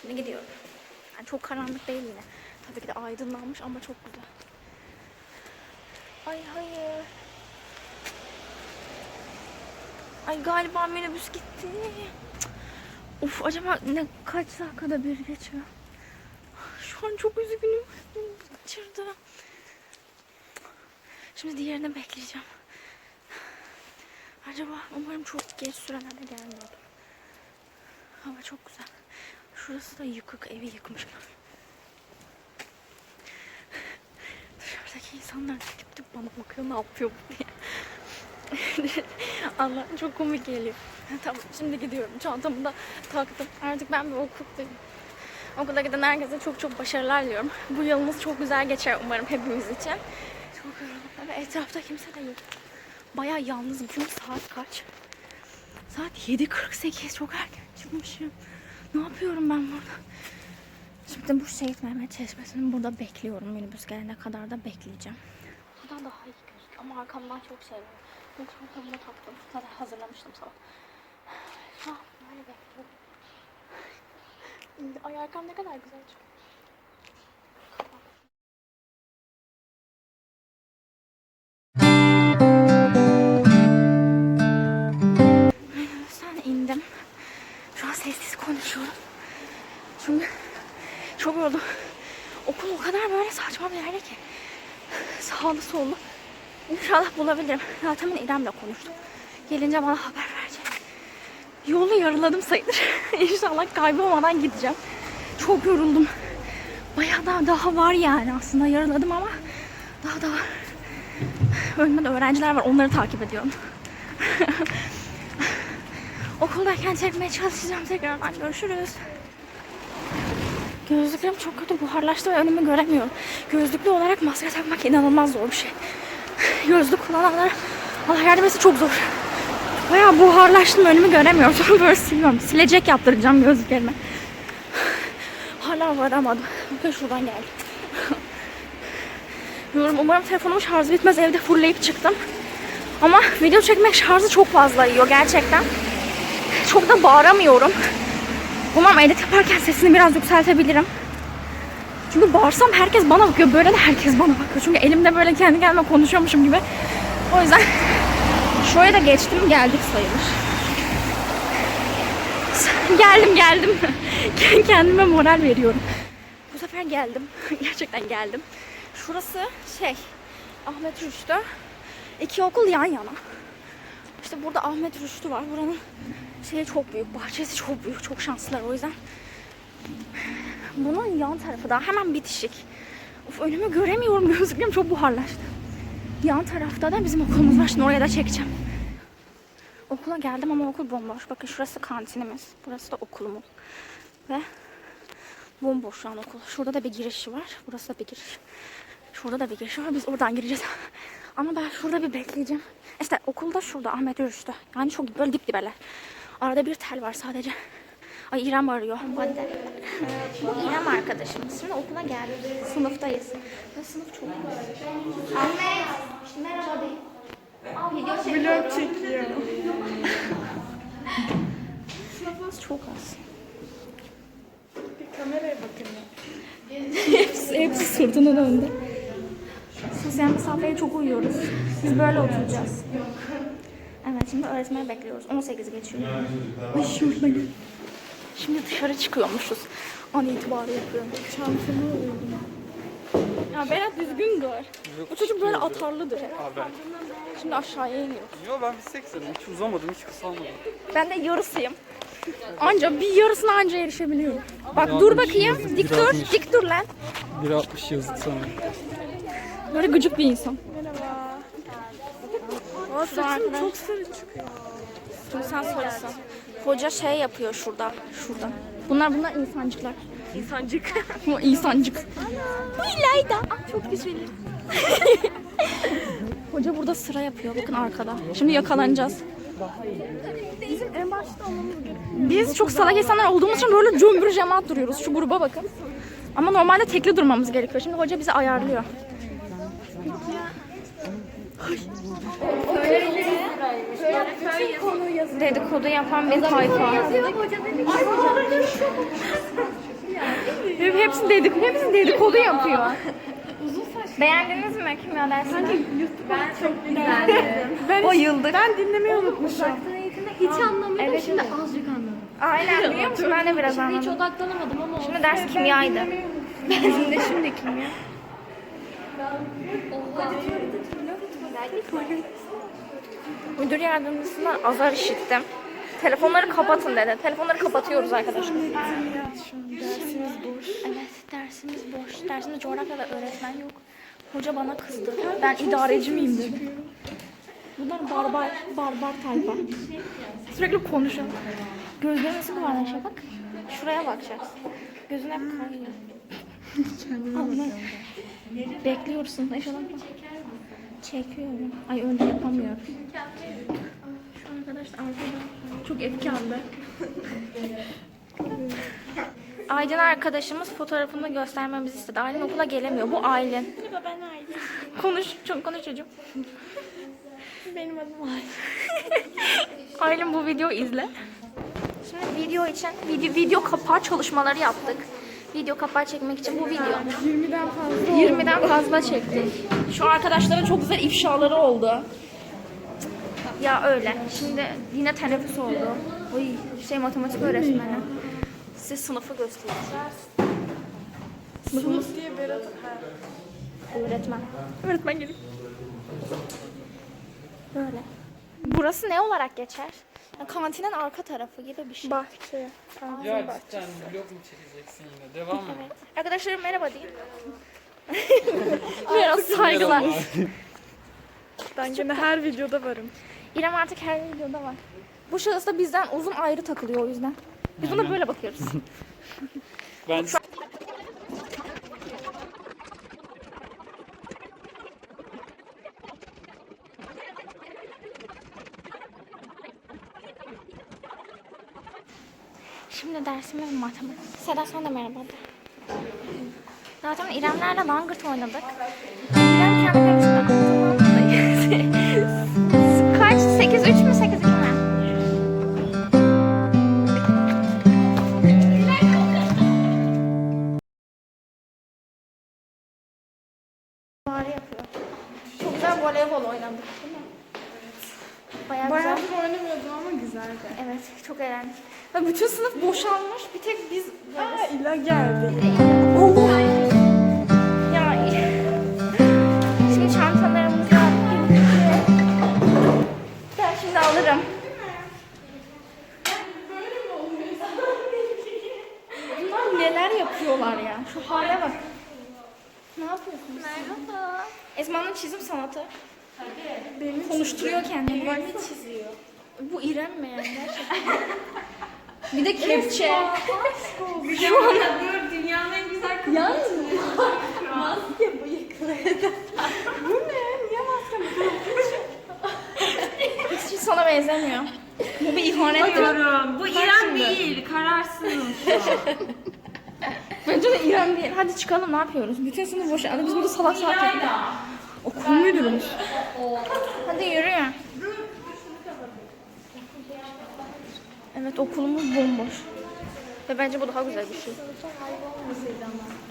Şimdi gidiyorum. Yani çok karanlık değil yine. Tabii ki de aydınlanmış ama çok güzel. Ay hayır. Ay galiba minibüs gitti. Uf acaba ne kaç dakikada bir geçiyor? Şu an çok üzgünüm. Kaçırdı. Şimdi diğerini bekleyeceğim. Acaba umarım çok geç sürenlerde gelmiyordur. Hava çok güzel. Şurası da yıkık, evi yıkmışlar. Dışarıdaki insanlar tip tip bana bakıyor ne yapıyor bu diye. Allah çok komik geliyor. tamam şimdi gidiyorum. Çantamı da taktım. Artık ben bir okuldayım. Okula giden herkese çok çok başarılar diliyorum. Bu yılımız çok güzel geçer umarım hepimiz için. Çok yoruldum. Etrafta kimse de yok. Bayağı yalnızım. Çünkü saat kaç? Saat 7.48. Çok erken çıkmışım. Ne yapıyorum ben burada? Şimdi bu Şehit Mehmet Çeşmesi'nin burada bekliyorum. Minibüs gelene kadar da bekleyeceğim. Buradan daha iyi gözüküyor ama arkamdan çok şey var. Bu çantamı da taktım. Zaten hazırlamıştım sabah. Şu an böyle bekliyorum. Ay arkam ne kadar güzel çıkıyor. Bulabilirim. Zaten İrem'le konuştum. Gelince bana haber verecek. Yolu yarıladım sayılır. İnşallah kaybolmadan gideceğim. Çok yoruldum. Bayağı daha, daha var yani aslında yarıladım ama daha da var. Önümde öğrenciler var onları takip ediyorum. Okuldayken çekmeye çalışacağım tekrardan görüşürüz. Gözlüklerim çok kötü buharlaştı ve önümü göremiyorum. Gözlüklü olarak maske takmak inanılmaz zor bir şey. Gözlük kullananlar Allah yardım etsin çok zor. Bayağı buharlaştım önümü göremiyorum. Böyle siliyorum. Silecek yaptıracağım gözlüklerime. Hala varamadım. Bakın şuradan geldim. Bilmiyorum umarım telefonumun şarjı bitmez. Evde fullleyip çıktım. Ama video çekmek şarjı çok fazla yiyor gerçekten. Çok da bağıramıyorum. Umarım edit yaparken sesini biraz yükseltebilirim. Çünkü bağırsam herkes bana bakıyor. Böyle de herkes bana bakıyor. Çünkü elimde böyle kendi kendime konuşuyormuşum gibi. O yüzden şuraya da geçtim geldik sayılır. Geldim geldim. Kendime moral veriyorum. Bu sefer geldim. Gerçekten geldim. Şurası şey Ahmet Rüştü. İki okul yan yana. İşte burada Ahmet Rüştü var. Buranın şeyi çok büyük. Bahçesi çok büyük. Çok şanslılar o yüzden. Bunun yan tarafı da hemen bitişik. Of önümü göremiyorum. Gözlüklerim çok buharlaştı. Yan tarafta da bizim okulumuz var. Şimdi oraya da çekeceğim. Okula geldim ama okul bomboş. Bakın şurası kantinimiz. Burası da okulumuz. Ve bomboş şu an okul. Şurada da bir girişi var. Burası da bir giriş. Şurada da bir giriş var. Biz oradan gireceğiz. Ama ben şurada bir bekleyeceğim. İşte okulda şurada Ahmet Rüştü. Yani çok böyle dip dibeler. Arada bir tel var sadece. Ay İrem arıyor. Hadi. Bu İrem arkadaşımız. Şimdi okula geldik. Sınıftayız. Ve sınıf çok güzel. Merhaba de. Aa, video çekiyorum. Vlog çekiyor. Sınıfımız çok az. Bir kameraya bakın ya. hepsi, hepsi sırtına döndü. Sosyal mesafeye çok uyuyoruz. Biz böyle oturacağız. Evet şimdi öğretmeni bekliyoruz. 18 geçiyor. Ay şurada gel. Şimdi dışarı çıkıyormuşuz. An itibarı yapıyorum. Çantamı alayım. Ya Berat düzgün gör. Bu çocuk böyle atarlıdır hep. Abi ben, Şimdi aşağıya iniyor. yo ben bir sekserim. Hiç uzamadım, hiç kısalmadım. Ben de yarısıyım. Anca bir yarısına anca erişebiliyorum. Bak dur bakayım. Dik dur. Dik dur lan. 1.60 yazdı sana. Böyle gıcık bir insan. Aa Şurada saçım çok sarı çıkıyor. Şimdi sen sarısın. Hoca şey yapıyor şurada. Şurada. Bunlar bunlar insancıklar. İnsancık. Bu insancık. Bu İlayda. Ah, çok güzelim. Hoca burada sıra yapıyor. Bakın arkada. Şimdi yakalanacağız. Bizim en başta Biz çok salak insanlar olduğumuz için böyle cümbür cemaat duruyoruz. Şu gruba bakın. Ama normalde tekli durmamız gerekiyor. Şimdi hoca bizi ayarlıyor. Dedikodu yapan bir tayfa. Hep, hepsi dedikodu, hepsi dedikodu yapıyor. Beğendiniz mi kimya dersini? Bayıldık. Ben dinlemeyi unutmuşum. Hiç anlamadım. Şimdi azıcık anladım. Aynen biliyor musun? Ben de biraz Hiç anladım. odaklanamadım ama Şimdi ders kimyaydı. Bizim de şimdi kimya. Müdür yardımcısından azar işittim. Telefonları kapatın dedi. Telefonları kapatıyoruz arkadaşlar. Dersimiz boş. Evet dersimiz boş. Dersimde coğrafyada öğretmen yok. Hoca bana kızdı. Ben idareci miyim dedi. Bunlar barbar, barbar tayfa. Sürekli konuşan. Gözleri nasıl yuvarlaşıyor bak. Şuraya bakacağız. Gözün hep kayıyor. Allah. Bekliyorsun. İnşallah. Çekiyorum. Ay önce yapamıyorum. Şu arkadaş da arkada. Çok efkarlı. Aylin arkadaşımız fotoğrafını göstermemizi istedi. Aylin okula gelemiyor. Bu Aylin. Ben Aylin. Konuş, çok konuş çocuğum. Benim adım Aylin. Aylin bu videoyu izle. Şimdi video için video, video kapağı çalışmaları yaptık. Video kapağı çekmek için bu video. 20'den fazla. 20'den fazla çektik. Şu arkadaşların çok güzel ifşaları oldu. Ya öyle. Şimdi yine teneffüs oldu. Oy, şey matematik öğretmeni. Size sınıfı göstereceğiz. Sınıf diye Berat. Öğretmen. Öğretmen gelin. Böyle. Burası ne olarak geçer? Kantinin arka tarafı gibi bir şey. Bahçe. Ya cidden vlog mu çekeceksin yine? Devam mı? Arkadaşlarım merhaba deyin. Biraz saygılar. Ben gene her videoda varım. İrem artık her videoda var. Bu şahıs da bizden uzun ayrı takılıyor o yüzden. Biz buna böyle bakıyoruz. Ben Şimdi dersimiz matematik. Seda sen de merhaba de. Zaten İremlerle langırt oynadık. İrem kendi çizim sanatı. Tabii. Konuşturuyor kendini. Ne çiziyor? Bu İrem mi yani gerçekten? Bir de kepçe. Şu an dünyanın en güzel hiç sana benzemiyor. Bu bir ihanettir. Bu İrem değil. Kararsın. Bence de İrem değil. Hadi çıkalım ne yapıyoruz? Bütün sınıf boş. Hadi biz burada salak salak yapıyoruz. Okul müdürümüz. Hadi yürü. Evet okulumuz bomboş. Ve bence bu daha güzel bir şey.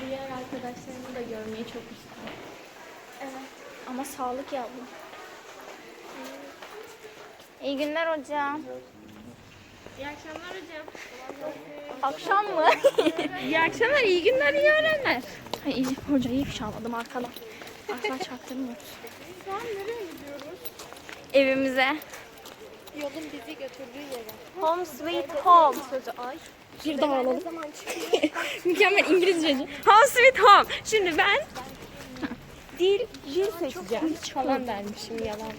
Diğer arkadaşlarımı da görmeyi çok istedim. Evet. Ama sağlık ya bu. İyi günler hocam. İyi akşamlar hocam. Akşam mı? İyi akşamlar, iyi günler, iyi öğlenler. Ay, iyi, hocayı ifşaladım arkadan. Arkadan çaktırmıyoruz. Şu an nereye gidiyoruz? Evimize. Yolun bizi götürdüğü yere. Home sweet home. Sözü ay. Bir daha alalım. Mükemmel İngilizceci. Home sweet home. Şimdi ben dil, dil seçeceğim. Falan dermişim yalan.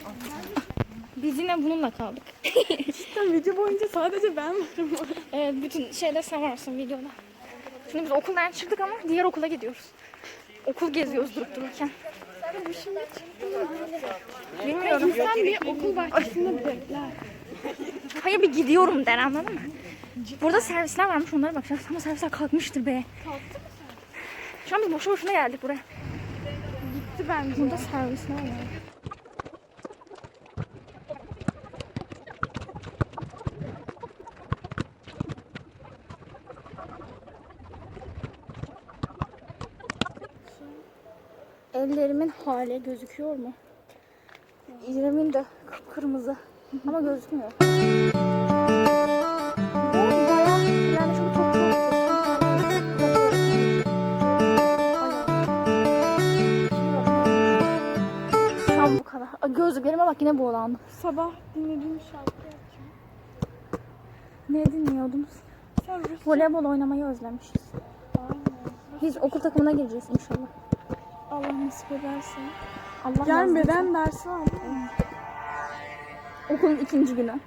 Biz yine bununla kaldık. Cidden video boyunca sadece ben varım. Evet bütün şeyde sen varsın videoda. Şimdi biz okuldan çıktık ama diğer okula gidiyoruz. Okul geziyoruz durup dururken. Bilmiyorum. Sen bir okul bahçesinde bekler. Hayır bir gidiyorum der anladın mı? Burada servisler varmış onlara bakacağız ama servisler kalkmıştır be. Kalktı mı Şu an biz boşu boşuna geldik buraya. Gitti bence. Burada servisler var. Hali gözüküyor mu? İrem'in de kıpkırmızı ama gözükmüyor. Bu kadar. Gözlüklerime bak yine boğulandım. Sabah dinlediğim şarkı yapacağım. Ne dinliyordunuz? Voleybol oynamayı özlemişiz. Biz okul takımına gireceğiz inşallah. Allah nasip ederse. Allah Yarın beden dersi var. Okulun ikinci günü.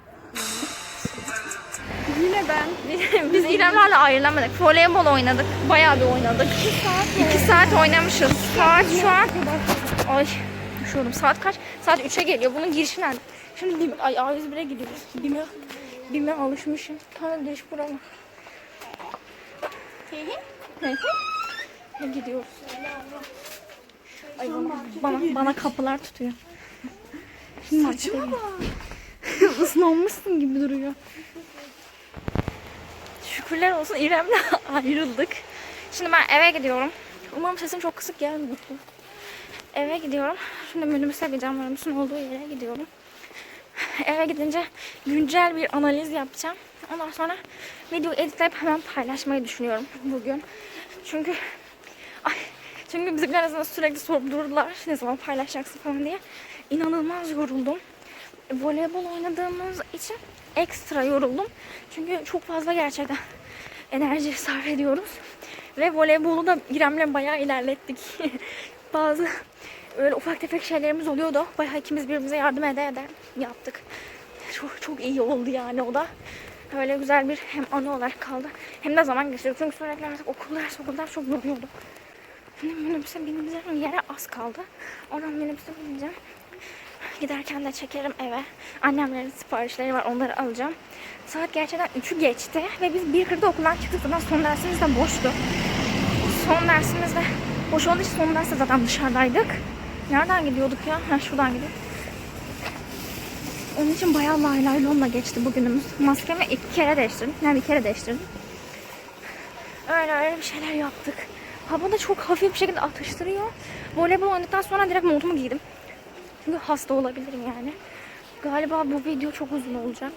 Yine ben. Biz İremlerle ayrılamadık. Voleybol oynadık. Bayağı bir oynadık. 2 saat, 2 saat oynamışız. Saat şu an... Ay düşüyorum. Saat kaç? Saat 3'e geliyor. Bunun girişi nerede? Şimdi BİM, ay A101'e gidiyoruz. BİM'e, BİM'e alışmışım. Hı hı. Ne gidiyoruz? Ay bana, bana, kapılar tutuyor. Saçma Islanmışsın gibi duruyor. Şükürler olsun İrem'le ayrıldık. Şimdi ben eve gidiyorum. Umarım sesim çok kısık gelmiyordur. Eve gidiyorum. Şimdi minibüse bineceğim. Minibüsün olduğu yere gidiyorum. Eve gidince güncel bir analiz yapacağım. Ondan sonra video editleyip hemen paylaşmayı düşünüyorum bugün. Çünkü ay, çünkü bizimkiler arasında sürekli sorup durdular ne zaman paylaşacaksın falan diye. İnanılmaz yoruldum. E, Voleybol oynadığımız için ekstra yoruldum. Çünkü çok fazla gerçekten enerji sarf ediyoruz. Ve voleybolu da İrem'le bayağı ilerlettik. Bazı öyle ufak tefek şeylerimiz oluyordu. Bayağı ikimiz birbirimize yardım ede ede yaptık. Çok çok iyi oldu yani o da. Öyle güzel bir hem anı olarak kaldı. Hem de zaman geçirdik. Çünkü sürekli artık okullar okullar çok yoruyordu. Şimdi minibüse bineceğim yere az kaldı. Oradan minibüse bineceğim. Giderken de çekerim eve. Annemlerin siparişleri var onları alacağım. Saat gerçekten 3'ü geçti ve biz 1.40'da okuldan çıktık. Zaten son dersimiz de boştu. Son dersimiz de boş olduğu için son derste zaten dışarıdaydık. Nereden gidiyorduk ya? Ha şuradan gidiyorduk. Onun için bayağı lay lay lomla geçti bugünümüz. Maskemi iki kere değiştirdim. Yani bir kere değiştirdim. Öyle öyle bir şeyler yaptık. Hava da çok hafif bir şekilde atıştırıyor. Voleybol oynadıktan sonra direkt montumu giydim. Çünkü hasta olabilirim yani. Galiba bu video çok uzun olacak.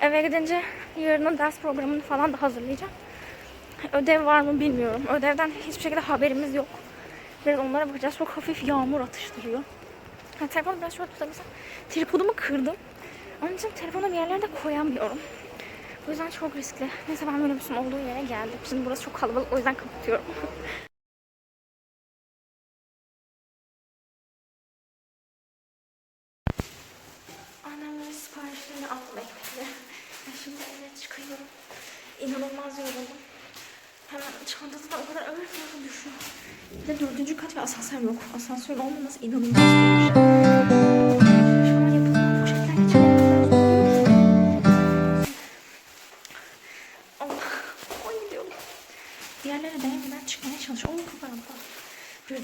Eve gidince yarının ders programını falan da hazırlayacağım. Ödev var mı bilmiyorum. Ödevden hiçbir şekilde haberimiz yok. Biraz onlara bakacağız. Çok hafif yağmur atıştırıyor. Ha, telefonu biraz şöyle tutabilsem. Tripodumu kırdım. Onun için telefonu bir yerlerde koyamıyorum. O yüzden çok riskli. Neyse ben minibüsün olduğu yere geldim. Şimdi burası çok kalabalık o yüzden kapatıyorum. Annemlerin siparişlerini aldım. Ben şimdi eve çıkıyorum. İnanılmaz yoruldum. Hemen çantası da o kadar ağır ki düşüyor. Bir de dördüncü kat ve asansör yok. Asansör olmaması inanılmaz bir şey.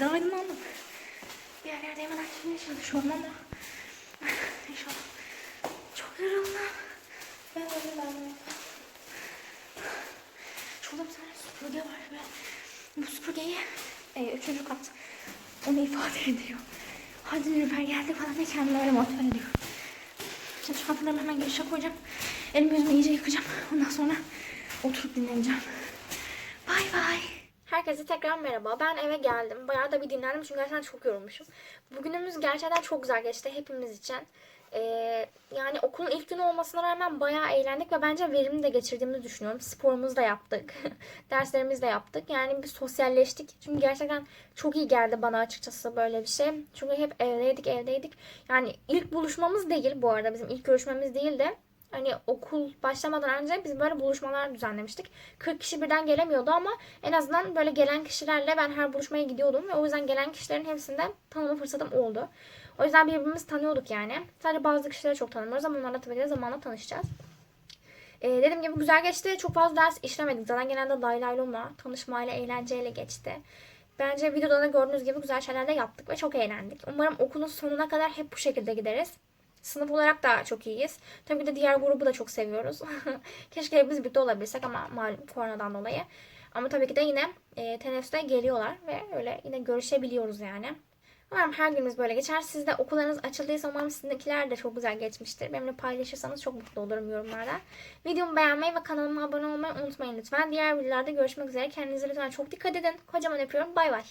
Birden aydınlandım. Diğerlere değmeden çıkmaya çalışıyorum ama İnşallah. Çok yoruldum. Ben öyle ben Şurada bir tane süpürge var ve bu süpürgeyi e, üçüncü kat onu ifade ediyor. Hadi Nilüfer geldi falan diye kendimi öyle motive ediyor. Şimdi çantalarımı hemen girişe koyacağım. Elimi yüzümü iyice yıkayacağım. Ondan sonra oturup dinleneceğim. Bay bay. Herkese tekrar merhaba. Ben eve geldim. Bayağı da bir dinlendim çünkü gerçekten çok yorulmuşum. Bugünümüz gerçekten çok güzel geçti hepimiz için. Ee, yani okulun ilk günü olmasına rağmen bayağı eğlendik ve bence verimli de geçirdiğimizi düşünüyorum. Sporumuzu da yaptık. Derslerimizi de yaptık. Yani bir sosyalleştik. Çünkü gerçekten çok iyi geldi bana açıkçası böyle bir şey. Çünkü hep evdeydik, evdeydik. Yani ilk buluşmamız değil bu arada. Bizim ilk görüşmemiz değil de Hani okul başlamadan önce biz böyle buluşmalar düzenlemiştik. 40 kişi birden gelemiyordu ama en azından böyle gelen kişilerle ben her buluşmaya gidiyordum. Ve o yüzden gelen kişilerin hepsinden tanıma fırsatım oldu. O yüzden birbirimizi tanıyorduk yani. Sadece bazı kişileri çok tanımıyoruz ama onlarla tabii ki de zamanla tanışacağız. Ee, dediğim gibi güzel geçti. Çok fazla ders işlemedik. Zaten genelde lay lay lomla, tanışmayla, eğlenceyle geçti. Bence videoda da gördüğünüz gibi güzel şeyler de yaptık ve çok eğlendik. Umarım okulun sonuna kadar hep bu şekilde gideriz. Sınıf olarak da çok iyiyiz. Tabii ki de diğer grubu da çok seviyoruz. Keşke hepimiz birlikte olabilsek ama malum koronadan dolayı. Ama tabii ki de yine e, teneffüste geliyorlar ve öyle yine görüşebiliyoruz yani. Umarım her günümüz böyle geçer. Siz de okullarınız açıldıysa umarım sizinkiler de çok güzel geçmiştir. Benimle paylaşırsanız çok mutlu olurum yorumlarda. Videomu beğenmeyi ve kanalıma abone olmayı unutmayın lütfen. Diğer videolarda görüşmek üzere. Kendinize lütfen çok dikkat edin. Kocaman öpüyorum. Bay bay.